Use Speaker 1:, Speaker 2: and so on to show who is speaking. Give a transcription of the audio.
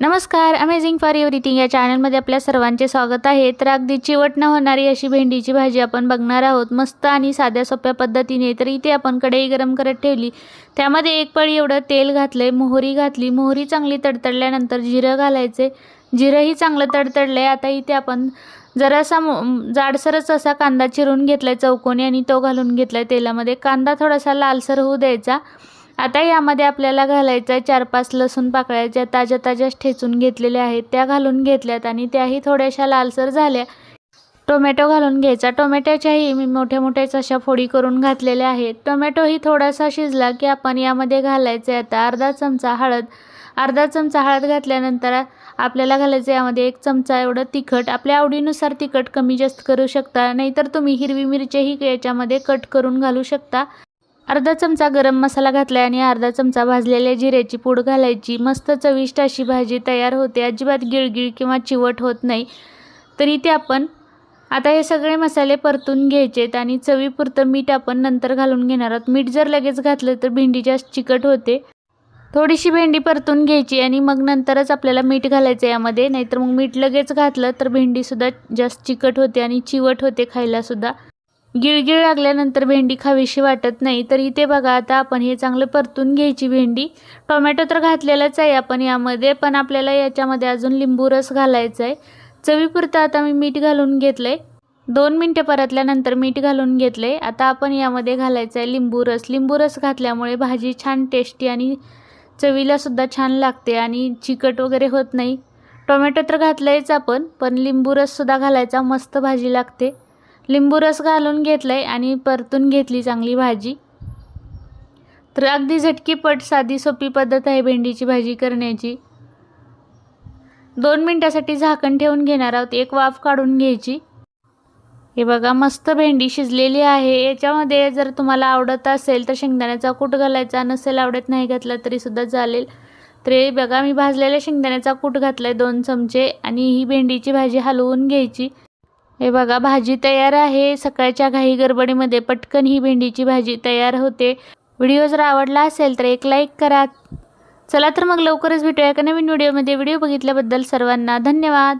Speaker 1: नमस्कार amazing for everything या चॅनलमध्ये आपल्या सर्वांचे स्वागत आहे. तर अगदी चिवट न होणारी अशी भेंडीची भाजी आपण बघणार आहोत. मस्त आणि साध्या सोप्या पद्धतीने तर इथे आपण कढई गरम करत ठेवली. त्यामध्ये एक पळी एवढं तेल घातलं आहे मोहरी घातली. मोहरी चांगली तडतडल्यानंतर जिरं घालायचे. जिरंही चांगलं तडतडलं आहे आता इथे आपण जरासा जाडसरच असा कांदा चिरून घेतला आहे चौकोनी आणि तो घालून घेतला आहे तेलामध्ये. कांदा थोडासा लालसर होऊ द्यायचा. आता यामध्ये आपल्याला घालायचं आहे चार पाच लसूण पाकळ्या ज्या ताज्या ताज्याच ठेचून घेतलेल्या आहेत. त्या घालून घेतल्यात आणि त्याही थोड्याशा लालसर झाल्या. टोमॅटो घालून घ्यायचा. टोमॅटोच्याही मी मोठ्या मोठ्याच अशा फोडी करून घातलेल्या आहेत. टोमॅटोही थोडासा शिजला की आपण यामध्ये घालायचं आहे आता अर्धा चमचा हळद. अर्धा चमचा हळद घातल्यानंतर आपल्याला घालायचं यामध्ये एक चमचा एवढं तिखट. आपल्या आवडीनुसार तिखट कमी जास्त करू शकता. नाहीतर तुम्ही हिरवी मिरचीही याच्यामध्ये कट करून घालू शकता. अर्धा चमचा गरम मसाला घातला आणि अर्धा चमचा भाजलेल्या जिऱ्याची पूड घालायची. मस्त चविष्ट अशी भाजी तयार होते. अजिबात गिळगिळ किंवा चिवट होत नाही. तर इथे आपण आता हे सगळे मसाले परतून घ्यायचेत आणि चवीपुरतं मीठ आपण नंतर घालून घेणार आहोत. मीठ जर लगेच घातलं तर भेंडी जास्त चिकट होते. थोडीशी भेंडी परतून घ्यायची आणि मग नंतरच आपल्याला मीठ घालायचं यामध्ये. नाहीतर मग मीठ लगेच घातलं तर भेंडीसुद्धा जास्त चिकट होते आणि चिवट होते खायलासुद्धा गिळगिळ लागल्यानंतर भेंडी खावीशी वाटत नाही तर इथे बघा आता आपण हे चांगलं परतून घ्यायची भेंडी. टोमॅटो तर घातलेलाच आहे आपण यामध्ये पण आपल्याला याच्यामध्ये अजून लिंबू रस घालायचा आहे. चवीपुरतं आता मी मीठ घालून घेतलं आहे दोन मिनटं परतल्यानंतर मीठ घालून घेतलं आहे आता आपण यामध्ये घालायचं आहे लिंबू रस. लिंबू रस घातल्यामुळे भाजी छान टेस्टी आणि चवीलासुद्धा छान लागते आणि चिकट वगैरे होत नाही. टोमॅटो तर घातलं आपण पण लिंबू रससुद्धा घालायचा मस्त भाजी लागते. लिंबू रस घालून घेतलं आहे आणि परतून घेतली चांगली भाजी. तर अगदी झटकीपट साधी सोपी पद्धत आहे भेंडीची भाजी करण्याची. दोन मिनटासाठी झाकण ठेवून घेणार आहोत एक वाफ काढून घ्यायची. हे बघा मस्त भेंडी शिजलेली आहे. याच्यामध्ये जर तुम्हाला आवडत असेल तर शेंगदाण्याचा कूट घालायचा नसेल आवडत नाही घातला तरीसुद्धा चालेल. तर हे बघा मी भाजलेल्या शेंगदाण्याचा कूट घातला आहे दोन चमचे आणि ही भेंडीची भाजी हलवून घ्यायची. हे बघा भाजी तयार आहे. सकाळच्या घाई गडबडीमध्ये पटकन ही भेंडीची भाजी तयार होते. व्हिडिओ जर आवडला असेल तर एक लाईक करा. चला तर मग लवकरच भेटूया एका नवीन व्हिडिओमध्ये. व्हिडिओ बघितल्याबद्दल सर्वांना धन्यवाद.